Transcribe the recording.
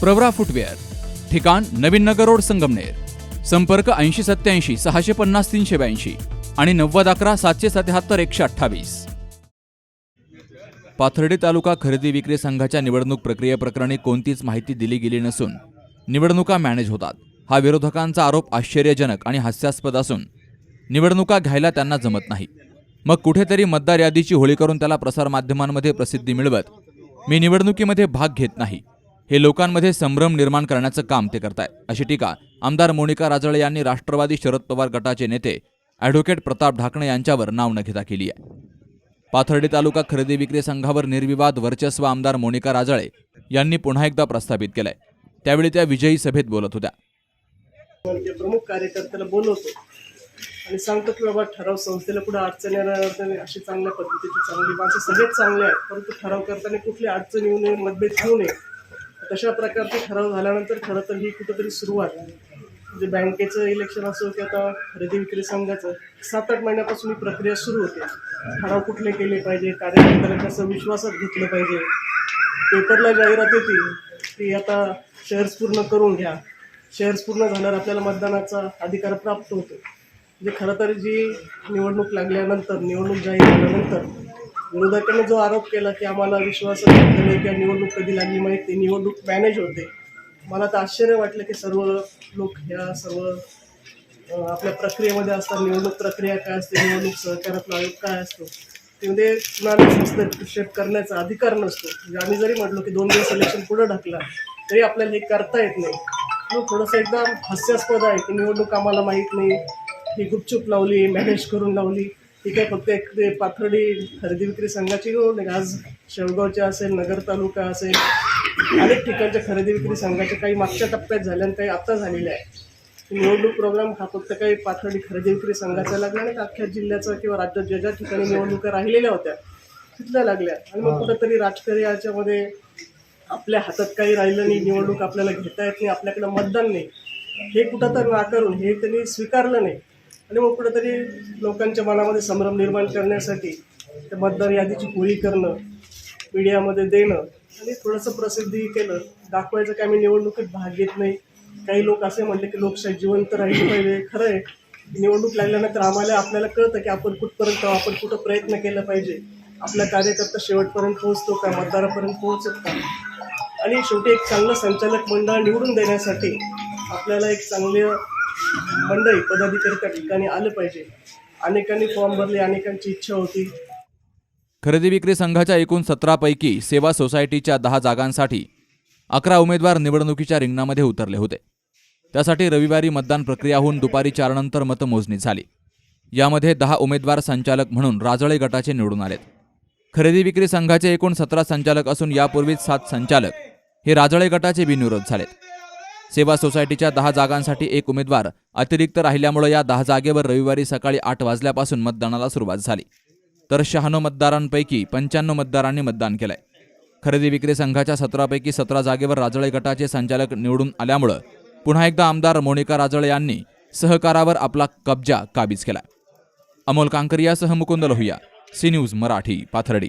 Pravara footwear ठिकाण नवीन नगर road Sangamner संपर्क ऐंशी सत्याऐंशी सहाशे पन्नास तीनशे ब्याऐंशी आणि नव्वद अकरा सातशे सत्याहत्तर एकशे अठ्ठावीस. पाथर्डी तालुका खरेदी विक्री संघाच्या निवडणूक प्रक्रियेप्रकरणी कोणतीच माहिती दिली गेली नसून निवडणुका मॅनेज होतात. हा विरोधकांचा आरोप आश्चर्यजनक आणि हास्यास्पद असून निवडणुका घ्यायला त्यांना जमत नाही. मग कुठेतरी मतदार यादीची होळी करून त्याला प्रसारमाध्यमांमध्ये प्रसिद्धी मिळवत मी निवडणुकीमध्ये भाग घेत नाही. हे लोकांमध्ये संभ्रम निर्माण करण्याचं काम ते करतायत. अशी टीका आमदार मोनिका राजळे यांनी राष्ट्रवादी शरद पवार गटाचे नेते ॲडव्होकेट प्रताप ढाकणे यांच्यावर नाव न घेता केली आहे. पाथर्डी तालुका खरेदी विक्री संघावर निर्विवाद वर्चस्व आमदार मोनिका राजळे यांनी पुन्हा एकदा प्रस्थापित केलंय. त्यावेळी त्या विजयी सभेत बोलत होत्या. प्रमुख कार्यकर्त्याला बोलवतो आणि सांगतो की बाबा ठराव संस्थेला पुढे अडचण येणार अशी चांगल्या पद्धतीची चांगली माणसं सगळेच चांगले आहेत परंतु ठराव करताना कुठली अडचण येऊ नये मतभेद येऊ नये तशा प्रकारचे ठराव झाल्यानंतर खरं तर ही कुठंतरी सुरुवात. म्हणजे बँकेचं इलेक्शन असो की आता खरेदी विक्री संघाचं सात आठ महिन्यापासून ही प्रक्रिया सुरू होते. ठराव कुठले केले पाहिजे कार्यकर्त्याला कसं विश्वासात घेतलं पाहिजे. पेपरला जाहिरात होती की आता शेअर्स पूर्ण करून घ्या. शेअर्स पूर्ण झाल्यावर आपल्याला मतदानाचा अधिकार प्राप्त होतो. म्हणजे खरं तर जी निवडणूक लागल्यानंतर निवडणूक जाहीर झाल्यानंतर विरोधकांनी जो आरोप केला की आम्हाला विश्वास नाही किंवा निवडणूक कधी लागली माहीत ते निवडणूक मॅनेज होते. मला तर आश्चर्य वाटलं की सर्व लोक ह्या सर्व आपल्या प्रक्रियेमध्ये असतात निवडणूक प्रक्रिया काय असते निवडणूक सहकारातला आयोग काय असतो त्यामध्ये म्हणजे कुणाला हस्तक्षेप करण्याचा अधिकार नसतो. म्हणजे आम्ही जरी म्हटलो की दोन दिवस इलेक्शन पुढं ढकला तरी आपल्याला हे करता येत नाही. मग थोडंसं एकदम हास्यास्पद आहे की निवडणूक आम्हाला माहीत नाही. ही गुपचूप लावली मॅनेज करून लावली. ही काय फक्त एक ते पाथर्डी खरेदी विक्री संघाची निवडणूक आज शेवगावच्या असेल नगर तालुका असेल अनेक ठिकाणच्या खरेदी विक्री संघाच्या काही मागच्या टप्प्यात झाल्या आणि काही आता झालेल्या आहे निवडणूक प्रोग्राम हा फक्त काही पाथर्डी खरेदी विक्री संघाचा लागला तर अख्ख्या जिल्ह्याचा किंवा राज्यात ज्या ज्या ठिकाणी निवडणुका राहिलेल्या होत्या तिथल्या लागल्या. आणि मग कुठंतरी राजकीय याच्यामध्ये आपल्या हातात काही राहिलं नाही निवडणूक आपल्याला घेता येत नाही आपल्याकडं मतदान नाही. हे कुठं तर नाकारून हे त्यांनी स्वीकारलं नाही. आणि मग कुठंतरी लोकांच्या मनामध्ये संभ्रम निर्माण करण्यासाठी त्या मतदार यादीची पुरी करणं मीडियामध्ये देणं आणि थोडंसं प्रसिद्धी केलं. दाखवायचं की आम्ही निवडणुकीत भाग घेत नाही. काही लोक असे म्हणले की लोकशाही जिवंत राहिली पाहिजे. खरं आहे. निवडणूक लागल्यानंतर आम्हाला आपल्याला कळतं की आपण कुठपर्यंत आपण कुठं प्रयत्न केला पाहिजे. आपला कार्यकर्ता शेवटपर्यंत पोहोचतो का? मतदारापर्यंत पोहोचत का? आणि शेवटी एक चांगलं संचालक मंडळ निवडून देण्यासाठी आपल्याला एक चांगलं मंडळी पदाधिकारी त्या ठिकाणी आलं पाहिजे. अनेकांनी फॉर्म भरले अनेकांची इच्छा होती. खरेदी विक्री संघाच्या एकूण सतरापैकी सेवा सोसायटीच्या दहा जागांसाठी अकरा उमेदवार निवडणुकीच्या रिंगणामध्ये उतरले होते. त्यासाठी रविवारी मतदान प्रक्रियाहून दुपारी चारनंतर मतमोजणी झाली. यामध्ये दहा उमेदवार संचालक म्हणून राजळे गटाचे निवडून आलेत. खरेदी विक्री संघाचे एकूण सतरा संचालक असून यापूर्वीच सात संचालक हे राजळे गटाचे बिनविरोध झालेत. सेवा सोसायटीच्या दहा जागांसाठी एक उमेदवार अतिरिक्त राहिल्यामुळे या दहा जागेवर रविवारी सकाळी आठ वाजल्यापासून मतदानाला सुरुवात झाली. तर शहाण्णव मतदारांपैकी पंच्याण्णव मतदारांनी मतदान केलंय. खरेदी विक्री संघाच्या सतरापैकी सतरा जागेवर राजळे गटाचे संचालक निवडून आल्यामुळं पुन्हा एकदा आमदार मोनिका राजळे यांनी सहकारावर आपला कब्जा काबीज केला. अमोल कांकरियासह मुकुंद लोहिया सी न्यूज मराठी पाथर्डी.